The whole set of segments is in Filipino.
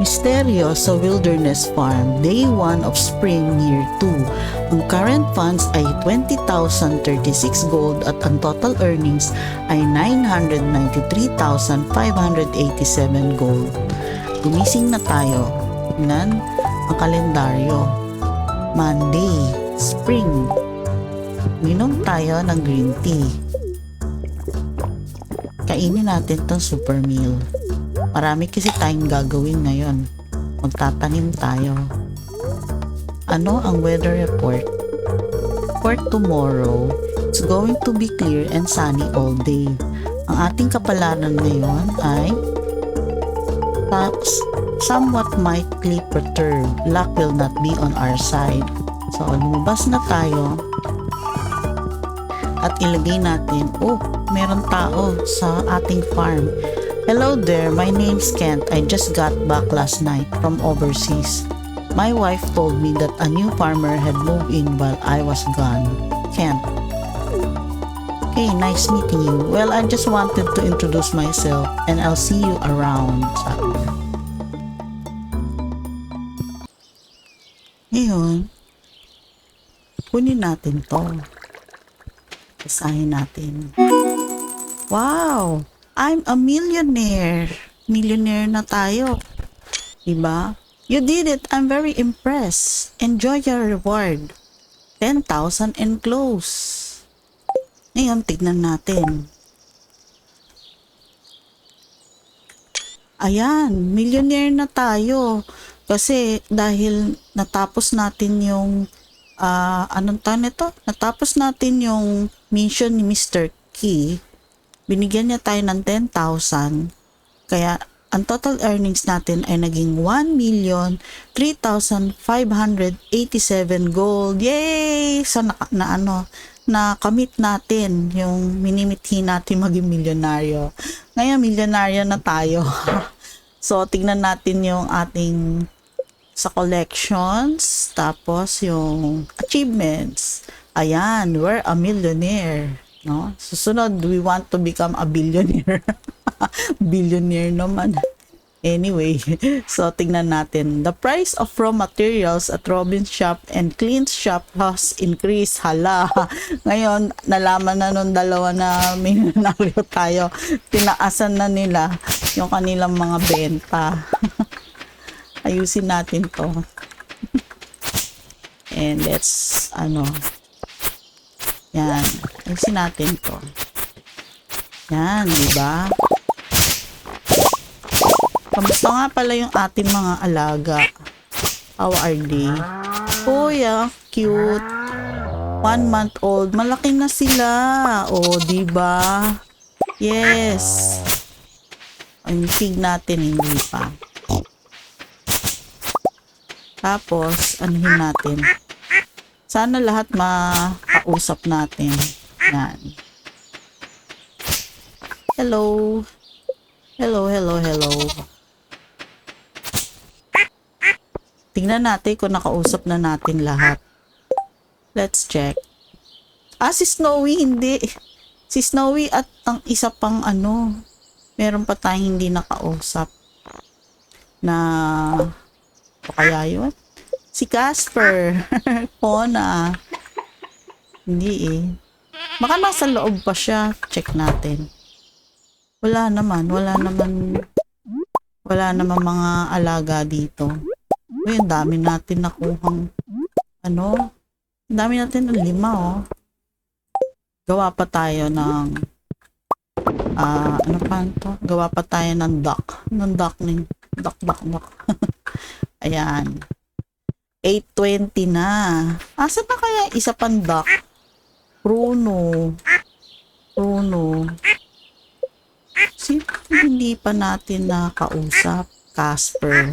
Misteryo sa Wilderness Farm, Day 1 of Spring, Year 2. Ang current funds ay 20,036 gold at ang total earnings ay 993,587 gold. Gumising na tayo. Tingnan ang kalendaryo. Monday, Spring. Minom tayo ng green tea. Kainin natin tong super meal. Marami kasi tayong gagawin ngayon. Magtatanim tayo. Ano ang weather report? For tomorrow, it's going to be clear and sunny all day. Ang ating kapalaran ngayon ay somewhat mightly perturbed. Luck will not be on our side. So, lumabas na tayo at ilagay natin, oh, meron tao sa ating farm. Hello there, my name's Kent. I just got back last night from overseas. My wife told me that a new farmer had moved in while I was gone. Kent. Okay, nice meeting you. Well, I just wanted to introduce myself and I'll see you around. Ngayon, kunin natin to. Basahin natin. Wow! I'm a millionaire. Millionaire na tayo. Diba? You did it. I'm very impressed. Enjoy your reward. 10,000 and close. Ngayon, tignan natin. Ayan, millionaire na tayo. Kasi dahil natapos natin yung ah anong tawag nito? Natapos natin yung mission ni Mr. Key. Binigyan niya tayo ng 10,000. Kaya ang total earnings natin ay naging 1,003,587 gold. Yay! So na, na ano, na commit natin yung minimithi natin maging milyonaryo. Ngayon, milyonaryo na tayo. so, tignan natin yung ating sa collections, tapos yung achievements. Ayan, we're a millionaire. No? Susunod, we want to become a billionaire. billionaire naman. Anyway, so tingnan natin. The price of raw materials at Robin's shop and Clint's shop has increased. Hala. Ngayon, nalaman na nung dalawa na minanaryo tayo. Tinaasan na nila yung kanilang mga benta. Ayusin natin to. And let's, ano, yan. Ayusin natin to. Yan, di ba? Kamusta nga pala yung ating mga alaga? How are they? Yeah, cute. One month old. Malaki na sila. Oh, di ba? Yes. Ang pig natin, hindi pa. Tapos, anuhin natin. Sana lahat makausap natin. Yan. Hello. Hello, hello, hello. Tingnan natin kung nakausap na natin lahat. Let's check. Ah, si Snowy, hindi. Si Snowy at ang isa pang ano, meron pa tayong hindi nakausap. Na, o kaya yun? Si Casper. Kona. Hindi eh. Baka nasa loob pa siya. Check natin. Wala naman. Wala naman. Wala naman mga alaga dito. Uy, ang dami natin nakuhang ano? Ang dami natin ng lima oh. Gawa pa tayo ng ah ano pa to? Gawa pa tayo ng duck. Ng duck ng duck duck duck. Ayan. 8.20 na. Asa na kaya isa pang duck? Bruno. Bruno. Sino hindi pa natin nakausap? Casper.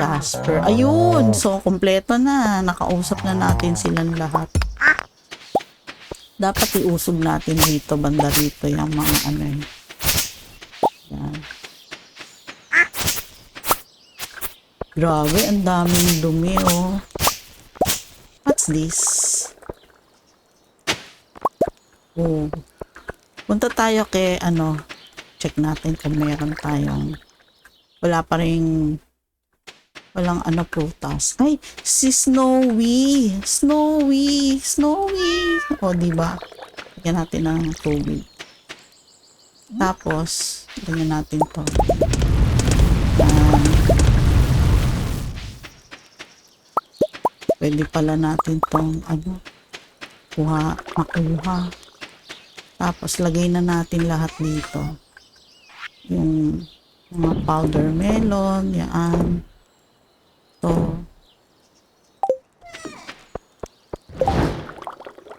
Casper. Ayun! So, kompleto na. Nakausap na natin silang lahat. Dapat iusog natin dito, banda rito, yung mga ano yun. Grabe, ang daming dumi, oh. What's this? Oh. Punta tayo kay, ano, check natin kung meron tayong, wala pa rin Walang ano prutas. Ay, si Snowy. Snowy. Snowy. O, di ba? Lagyan natin ng tubig. Tapos, lagyan natin to. Yan. Pwede pala natin tong ano, kuha, makuha. Tapos, lagay na natin lahat dito. Yung mga powder melon, yan. To.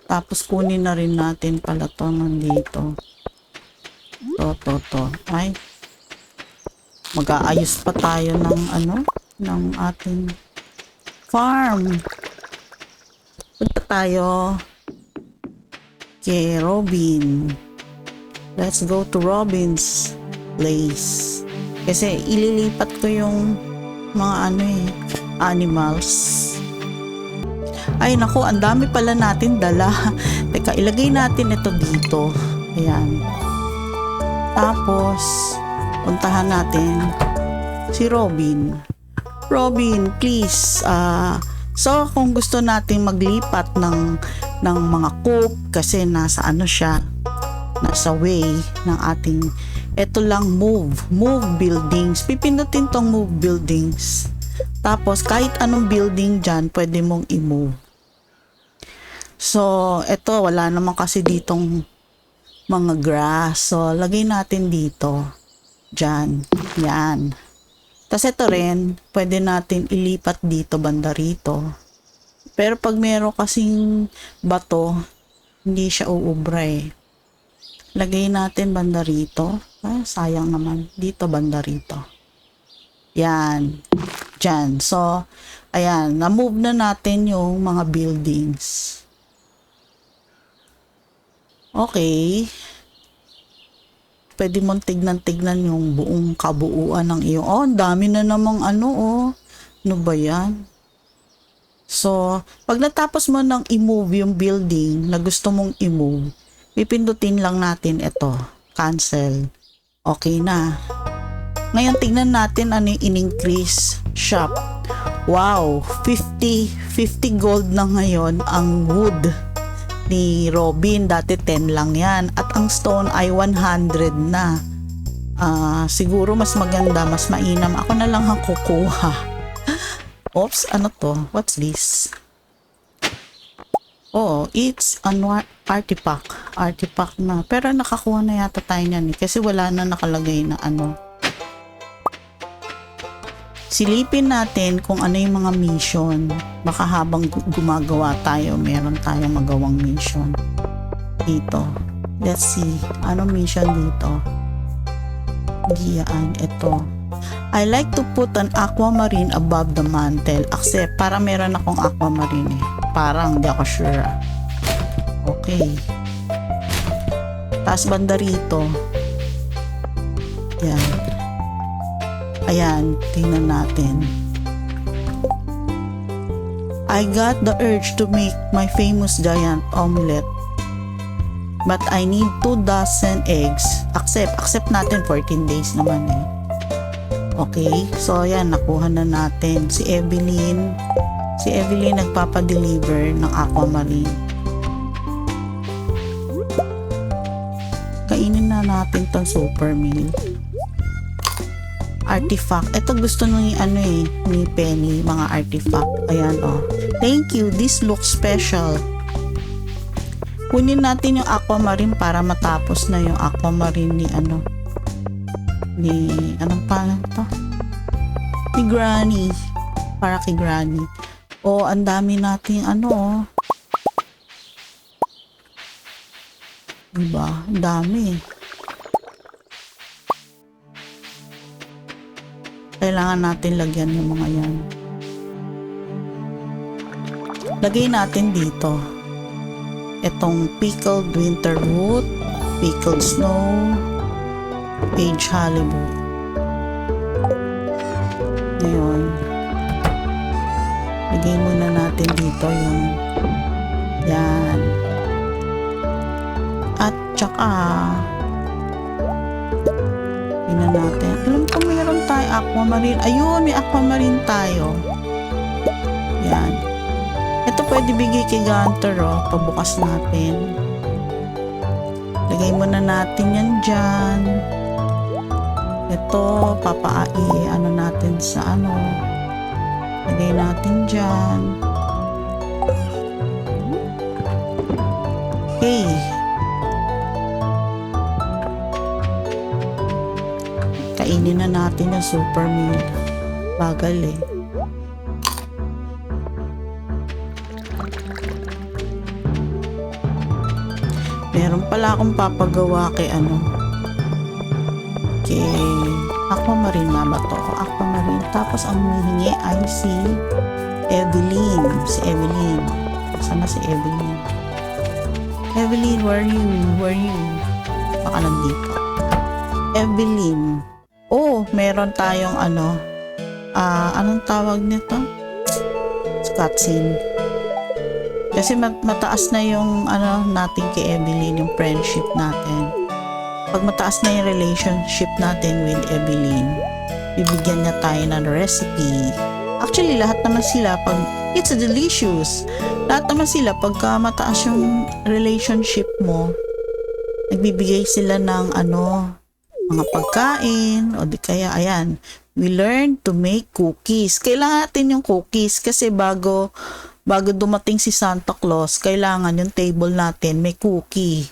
Tapos, kunin na rin natin pala to nandito. To, to, to. Ay. Mag-aayos pa tayo ng ano, ng ating farm. Punta tayo kay Robin. Let's go to Robin's place. Kasi ililipat ko yung mga ano eh, animals. Ay nako, ang dami pala natin dala. Teka, ilagay natin ito dito. Ayan. Tapos, puntahan natin si Robin. Robin, please, ah, so kung gusto nating maglipat ng ng mga coop kasi nasa ano siya, nasa way ng ating eto lang move, move buildings. Pipindutin tong move buildings. Tapos kahit anong building dyan, pwede mong i-move. So, eto wala naman kasi ditong mga grass. So, lagay natin dito. Diyan. Yan. Tapos ito rin, pwede natin ilipat dito, banda rito. Pero pag meron kasing bato, hindi siya uubra eh. Lagay natin banda rito. Ah, sayang naman. Dito banda rito. Yan. Diyan. So, ayan. Na-move na natin yung mga buildings. Okay. Pwede mong tignan-tignan yung buong kabuuan ng iyong. Oh, dami na namang ano, oh. Ano ba yan? So, pag natapos mo nang i-move yung building na gusto mong i-move, pipindutin lang natin ito. Cancel. Okay na. Ngayon, tingnan natin ano yung in-increase shop. Wow, 50, 50 gold na ngayon ang wood ni Robin. Dati 10 lang yan. At ang stone ay 100 na. Ah, siguro mas maganda, mas mainam. Ako na lang ang kukuha. Oops, ano to? What's this? Oh, it's an artifact. Artifact na. Pero nakakuha na yata tayo niyan eh. Kasi wala na nakalagay na ano. Silipin natin kung ano yung mga mission. Baka habang gu- gumagawa tayo, meron tayong magawang mission. Dito. Let's see. Ano mission dito? Diyan. Ito. I like to put an aquamarine above the mantle. Accept. Para meron akong aquamarine eh. Parang, hindi ako sure. ah. Okay. Tapos banda rito. Yan. Ayan, tingnan natin. I got the urge to make my famous giant omelette. But I need 2 dozen eggs. Accept. Accept natin 14 days naman eh. Okay, so ayan, nakuha na natin. Si Evelyn, si Evelyn nagpapadeliver ng aquamarine. Kainin na natin tong super meal. Artifact. Ito gusto nung ano eh, ni Penny, mga artifact. Ayan oh. Thank you, this looks special. Kunin natin yung aquamarine para matapos na yung aquamarine ni ano, ni anong pangalan to? Ni Granny. Para kay Granny. O, ang dami nating ano, oh. Diba? Ang dami. Kailangan natin lagyan yung mga yan. Lagay natin dito. Itong pickled winter root, pickled snow, page halibut. Ngayon, lagay muna natin dito yung yan. At tsaka, tingnan natin. Alam ko meron tayo aquamarine. Ayun, may aquamarine tayo. Yan. Ito pwede bigay kay Gunter, oh. Pabukas natin. Lagay muna natin yan dyan. Ito, papaai, ano natin sa ano. Lagay natin dyan. Okay. Kainin na natin yung super meal. Bagal eh. Meron pala akong papagawa kay ano. Kay Aquamarine ba to? Aquamarine. Tapos ang humihingi ay si Evelyn. Si Evelyn. Sana si Evelyn. Evelyn, where are you? Where are you? Baka nandito. Evelyn. Oh, meron tayong ano. Ah, anong tawag nito? Cutscene. Kasi mat- mataas na yung ano natin kay Evelyn, yung friendship natin. Pag mataas na yung relationship natin with Evelyn, bibigyan niya tayo ng recipe. Actually, lahat naman sila pag it's delicious. Lahat naman sila pagka mataas yung relationship mo, nagbibigay sila ng ano, mga pagkain o di kaya ayan, we learn to make cookies. Kailangan natin yung cookies kasi bago bago dumating si Santa Claus, kailangan yung table natin may cookie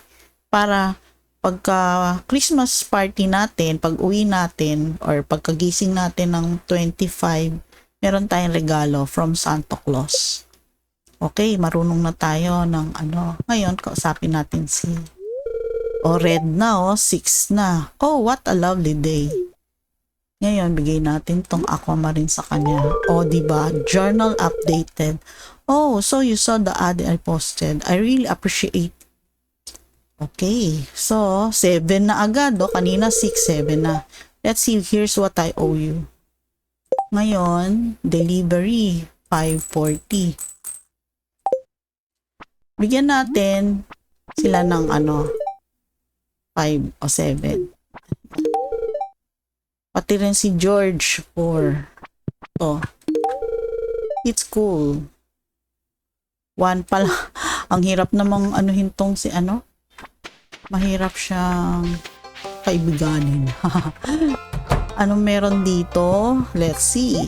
para pagka Christmas party natin, pag uwi natin or pagkagising natin ng 25, meron tayong regalo from Santa Claus. Okay, marunong na tayo ng ano. Ngayon, kausapin natin si Oh, red na oh, 6 na. Oh, what a lovely day. Ngayon, bigay natin tong aquamarine sa kanya. Oh, di ba? Journal updated. Oh, so you saw the ad I posted. I really appreciate. Okay, so 7 na agad. Oh, kanina 6, 7 na. Let's see, here's what I owe you. Ngayon, delivery, 540. Bigyan natin sila ng ano, 5 o 7. Pati rin si George 4. To. It's cool. One pala. Ang hirap namang anuhin tong si ano. Mahirap siyang kaibiganin. Anong meron dito? Let's see.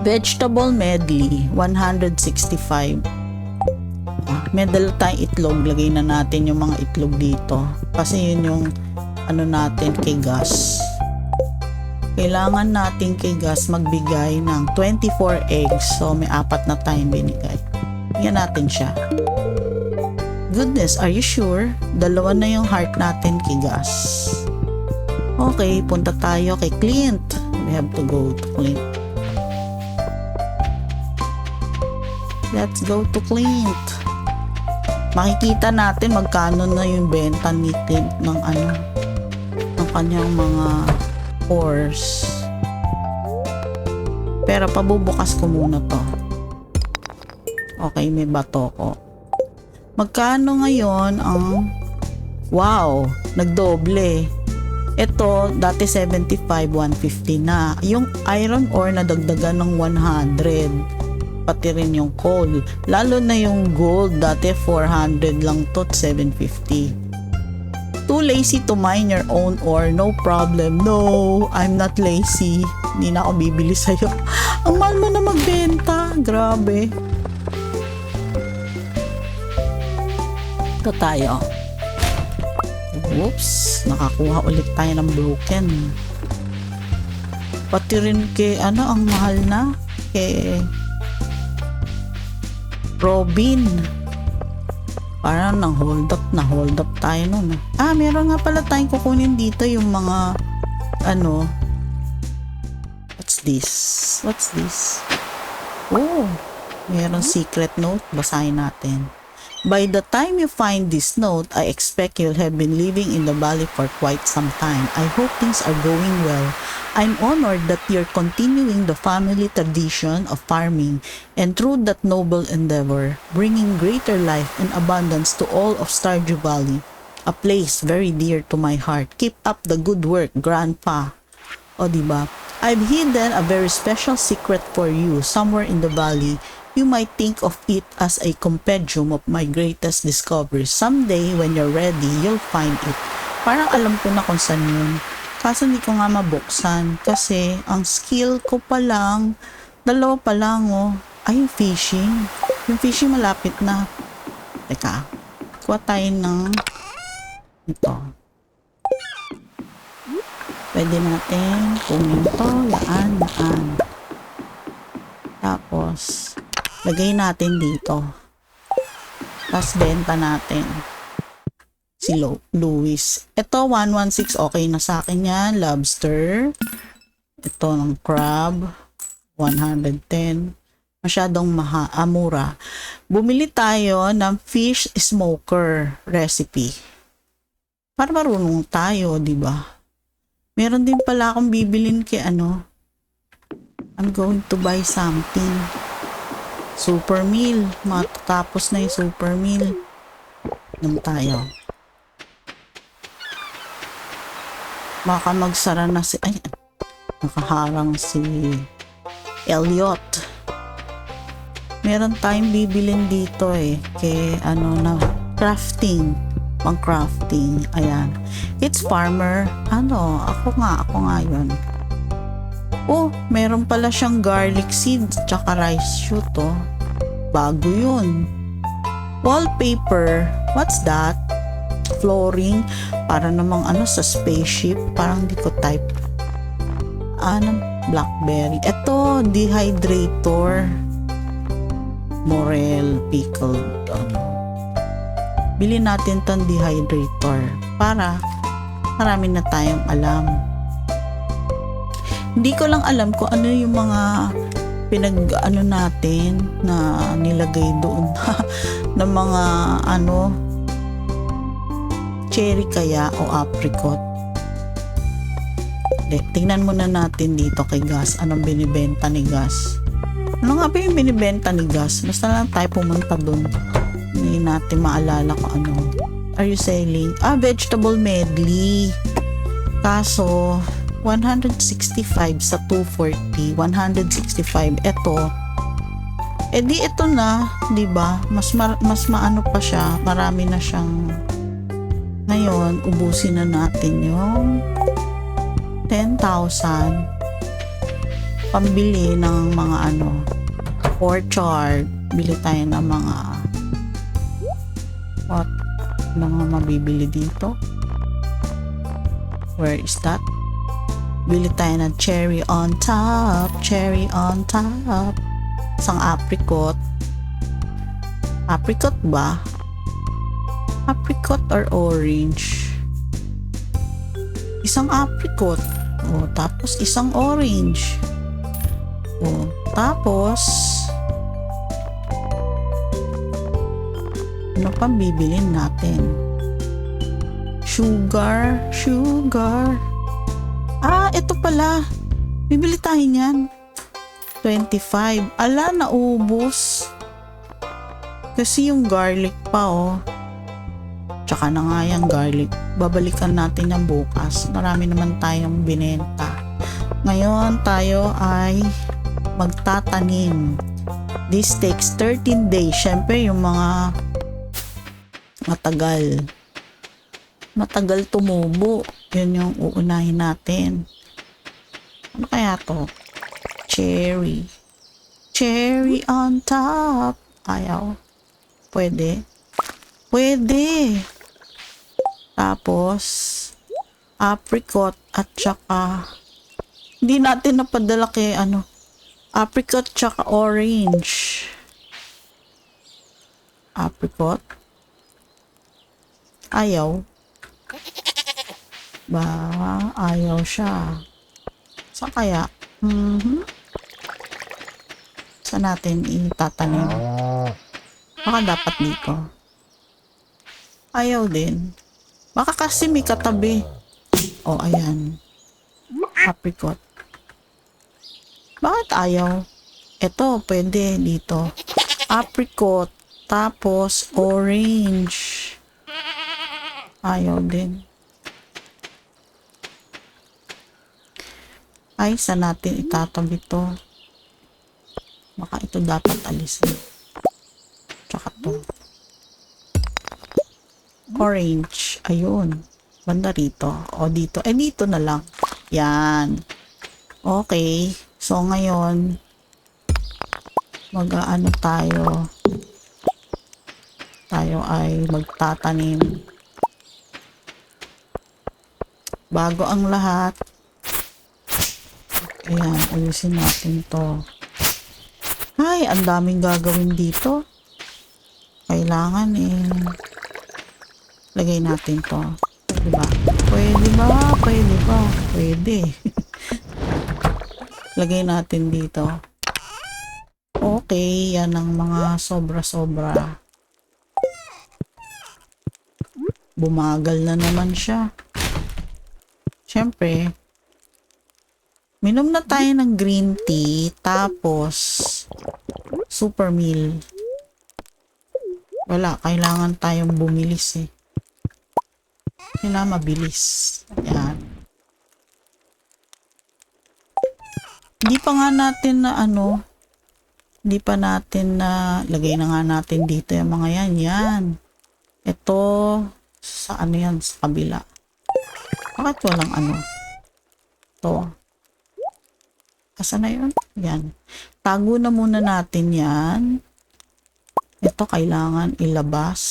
Vegetable medley, 165. May dala tayong itlog. Lagay na natin yung mga itlog dito. Kasi yun yung ano natin kay Gus. Kailangan natin kay Gus magbigay ng 24 eggs. So, may apat na tayong binigay. Bigyan natin siya. Goodness, are you sure? Dalawa na yung heart natin kay Gus. Okay, punta tayo kay Clint. We have to go to Clint. Let's go to Clint. Makikita natin magkano na yung benta ni Clint ng ano ng kanyang mga ores. Pero pabubukas ko muna to. Okay, may bato ko. Magkano ngayon ang Wow, nagdoble. Ito, dati 75, 150 na. Yung iron ore na dagdagan ng 100. Pati rin yung coal. Lalo na yung gold, dati 400 lang to, 750 too lazy to mine your own ore, no problem. No, I'm not lazy. Hindi na ako bibili sa'yo. Ang mahal mo na magbenta. Grabe. Ito tayo. Oops, nakakuha ulit tayo ng broken. Pati rin kay, ano, ang mahal na. Kay Robin. Parang nang hold up na hold up tayo nun. Ah, meron nga pala tayong kukunin dito yung mga ano What's this? What's this? Oh, meron secret note. Basahin natin. By the time you find this note, I expect you'll have been living in the valley for quite some time. I hope things are going well. I'm honored that you're continuing the family tradition of farming and through that noble endeavor, bringing greater life and abundance to all of Stardew Valley. a place very dear to my heart. Keep up the good work, Grandpa. O, di ba? I've hidden a very special secret for you somewhere in the valley. You might think of it as a compendium of my greatest discoveries. Someday, when you're ready, you'll find it. Parang alam ko na kung saan yun. Kaso hindi ko nga mabuksan kasi ang skill ko pa lang, dalawa pa lang oh. Ay, yung fishing. Yung fishing malapit na. Teka, kuha tayo ng ito. Pwede natin kunin to, yaan, yaan. Tapos, lagay natin dito. Tapos, benta natin si Lo- Louis. Ito, 116, okay na sa akin yan. Lobster. Ito ng crab, 110. Masyadong maha, ah, mura. Bumili tayo ng fish smoker recipe. Para marunong tayo, di ba? Meron din pala akong bibilin kay ano. I'm going to buy something. Super meal. Matatapos na yung super meal. Inom tayo. Baka magsara na si... Ay, nakaharang si Elliot. Meron tayong bibilin dito eh. Kay ano na crafting. Pang crafting. Ayan. It's farmer. Ano? Ako nga. Ako nga yun. Oh, meron pala siyang garlic seeds tsaka rice shoot oh. Bago yun. Wallpaper. What's that? Flooring. Para namang ano sa spaceship. Parang di ko type. Ano? Blackberry. Ito, dehydrator. Morel pickled. Ano. Bili natin tong dehydrator para marami na tayong alam. Hindi ko lang alam kung ano yung mga pinag ano natin na nilagay doon ng mga ano cherry kaya o apricot. De, tingnan muna natin dito kay Gas anong binibenta ni Gas. Ano nga ba yung binibenta ni Gas? Basta lang tayo pumunta doon. Hindi natin maalala kung ano. Are you selling? Ah, vegetable medley. Kaso, 165 sa 240. 165. Ito. Eh di ito na, 'di ba? Mas mar- mas maano pa siya, marami na siyang ngayon, ubusin na natin yung 10,000 pambili ng mga ano orchard bili tayo ng mga what mga mabibili dito where is that bili tayo ng cherry on top cherry on top. Isang apricot. Apricot ba? Apricot or orange? Isang apricot. O tapos isang orange. O tapos ano pang bibilin natin? Sugar sugar pala. Bibili tayo niyan 25 ala naubos. Kasi yung garlic pa oh. Tsaka na nga yung garlic. Babalikan natin yung bukas. Marami naman tayong binenta. Ngayon tayo ay magtatanim. This takes 13 days. Syempre yung mga matagal. Matagal tumubo. Yun yung uunahin natin ano kaya to? Cherry. Cherry on top. Ayaw. Pwede. Pwede. Tapos apricot at saka hindi natin napadala kay ano apricot tsaka orange. Apricot. Ayaw. Ba ayaw siya saan kaya? Mhm. Saan natin itatanim? Baka dapat dito. Ayaw din. Baka kasi may katabi. Oh ayan. Apricot. Bakit ayaw? Eto pwede dito. Apricot tapos orange. Ayaw din. Ay, saan natin itatabi to? Baka ito dapat alisin. Tsaka to. Orange. Ayun. Banda rito. O dito. Eh, dito na lang. Yan. Okay. So, ngayon, mag-ano tayo. Tayo ay magtatanim. Bago ang lahat, Ayan, ayusin natin to. Ay, ang daming gagawin dito. Kailangan eh. Lagay natin to. Pwede ba? Pwede ba? Pwede ba? Pwede. Lagay natin dito. Okay, yan ang mga sobra-sobra. Bumagal na naman siya. Siyempre, Minom na tayo ng green tea, tapos super meal. Wala, kailangan tayong bumilis eh. Kailangan mabilis. Ayan. Hindi pa nga natin na ano, hindi pa natin na, lagay na nga natin dito yung mga yan. Yan. Ito, sa ano yan, sa kabila. Bakit walang ano? Ito. Asa na yun? Yan. Tago na muna natin yan. Ito kailangan ilabas.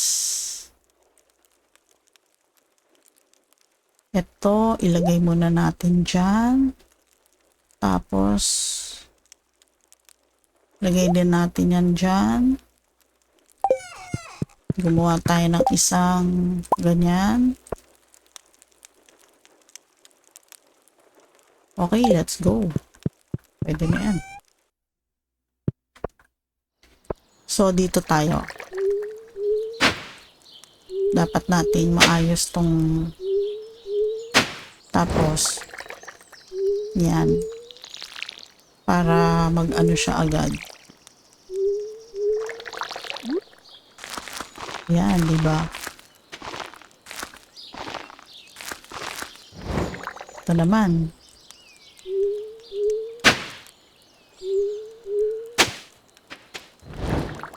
Ito, ilagay muna natin dyan. Tapos, lagay din natin yan dyan. Gumawa tayo ng isang ganyan. Okay, let's go. Pwede na yan. So, dito tayo. Dapat natin maayos tong tapos yan para mag-ano siya agad. Yan, di ba? Ito naman.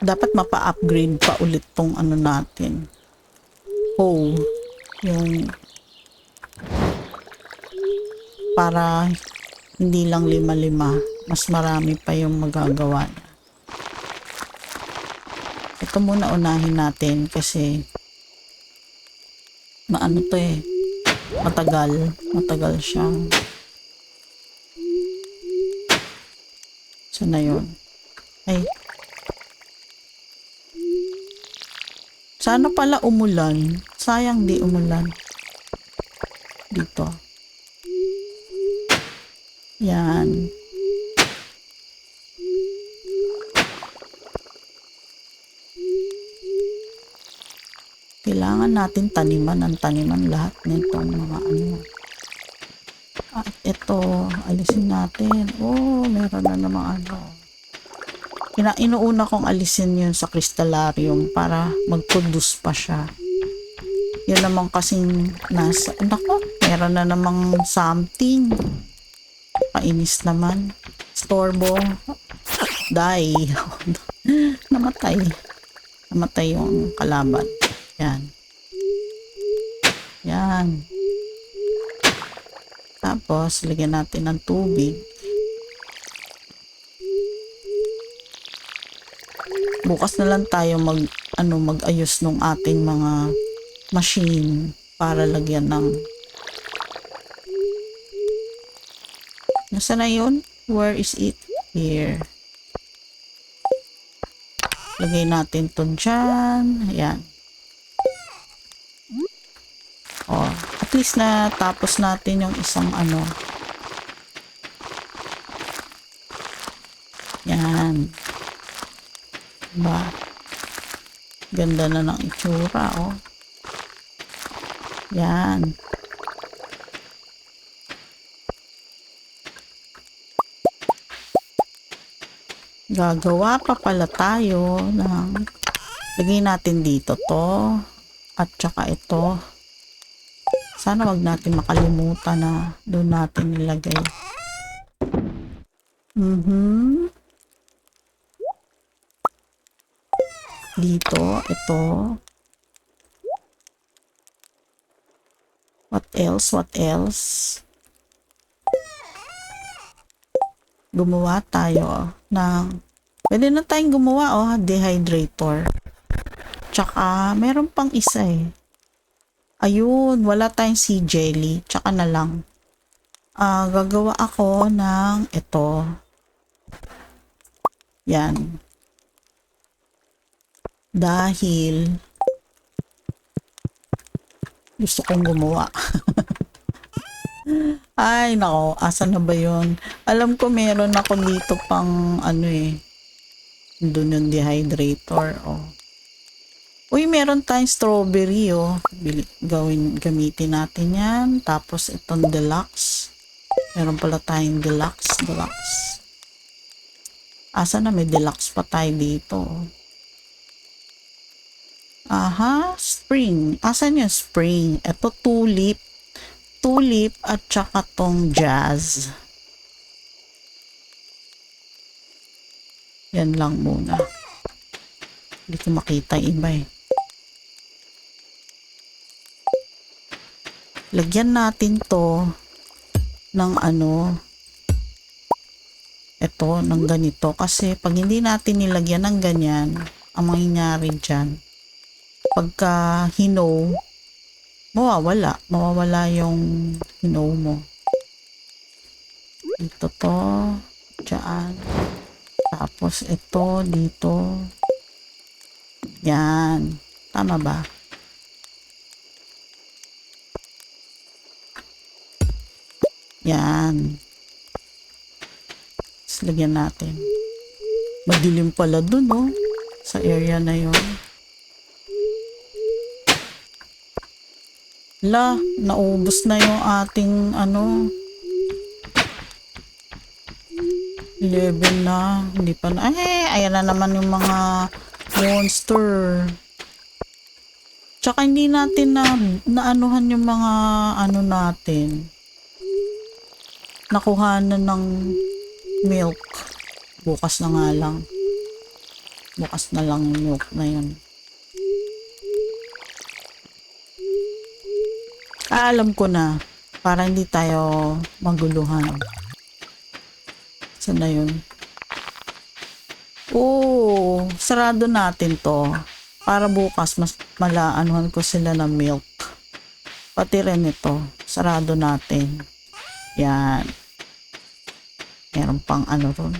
Dapat mapa-upgrade pa ulit tong ano natin. Oh, yung para hindi lang lima-lima, mas marami pa yung magagawa. Ito muna unahin natin kasi maano to eh, matagal, matagal siyang Saan na yun? Ay, Sana pala umulan. Sayang di umulan. Dito. Yan. Kailangan natin taniman ng taniman lahat nitong mga ano. At ito, alisin natin. Oh, meron na namang ano. Kina inuuna kong alisin yun sa crystallarium para mag-produce pa siya. Yun naman kasing nasa, nako, meron na namang something. Kainis naman. Storbo. Die. Namatay. Namatay yung kalaban. Yan. Yan. Tapos, lagyan natin ng tubig. Bukas na lang tayo mag ano magayos ng ating mga machine para lagyan ng Nasa na yun? Where is it? Here. Lagay natin to dyan. Ayan. Oh, at least na tapos natin yung isang ano. Yan. Ba? Ganda na ng itsura, oh. Yan. Gagawa pa pala tayo ng lagay natin dito to at saka ito Sana wag natin makalimutan na doon natin nilagay. Mhm. Dito, ito. What else? What else? Gumawa tayo ng Pwede na tayong gumawa oh, dehydrator. Tsaka meron pang isa eh. Ayun, wala tayong sea jelly. Tsaka na lang. Ah, gagawa ako ng ito. Yan. Dahil gusto kong gumawa. Ay, nako, asan na ba yun? Alam ko meron ako dito pang ano eh. Doon yung dehydrator, oh. Uy, meron tayong strawberry, oh. Bili, gawin, gamitin natin yan. Tapos, itong deluxe. Meron pala tayong deluxe, deluxe. Asa na may deluxe pa tayo dito, oh. Aha, spring. Asan yung spring? Ito, tulip. Tulip at saka tong jazz. Yan lang muna. Hindi ko makita yung iba eh. Lagyan natin to ng ano ito, ng ganito. Kasi pag hindi natin nilagyan ng ganyan, ang mangyayari dyan, pagka hinow, mawawala. Mawawala yung hinow mo. Dito to, dyan. Tapos ito, dito. Yan. Tama ba? Yan. Tapos lagyan natin. Madilim pala dun, oh. Sa area na yon. La, naubos na yung ating ano. 11 na. Hindi pa na. Eh, ayan na naman yung mga monster. Tsaka hindi natin na naanuhan yung mga ano natin. Nakuhanan ng milk. Bukas na nga lang. Bukas na lang yung milk na yun. Ah, alam ko na. Para hindi tayo maguluhan. Saan na yun? Oo, sarado natin to. Para bukas, mas malaanuhan ko sila ng milk. Pati rin ito. Sarado natin. Yan. Meron pang ano ron.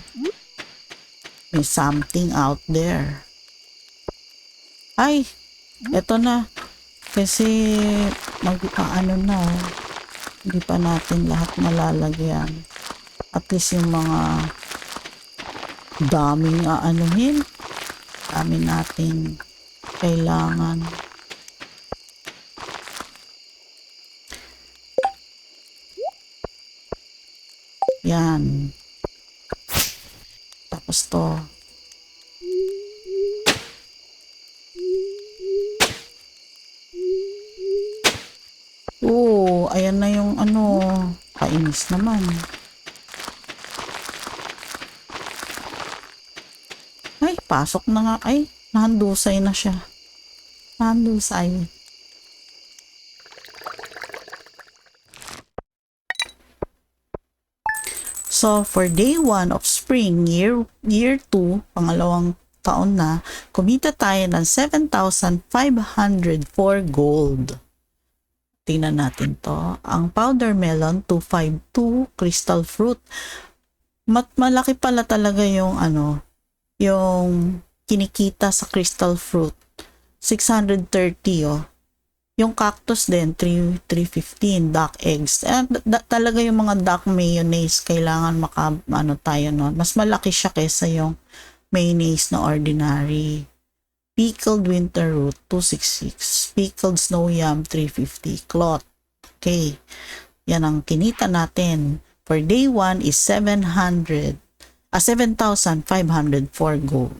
May something out there. Ay, eto na. Kasi mag ano na. Hindi pa natin lahat malalagyan. At least yung mga daming aanuhin. Dami nating kailangan. Yan. Tapos to. Oo, ayan na yung ano. Kainis naman. Ay, pasok na nga. Ay, nahandusay na siya. Nahandusay. So, for day 1 of spring, year, year 2, pangalawang taon na, kumita tayo ng 7,504 gold. Tingnan natin to. Ang powder melon, 252, crystal fruit. Mat malaki pala talaga yung ano, yung kinikita sa crystal fruit. 630 oh. Yung cactus din, 3, 315, duck eggs. Eh, da- talaga yung mga duck mayonnaise, kailangan maka, ano tayo no. Mas malaki siya kesa yung mayonnaise na ordinary. Pickled winter root, 266. Pickled snow yam, 350. Cloth. Okay. Yan ang kinita natin. For day 1 is 700, ah, 7,504 gold.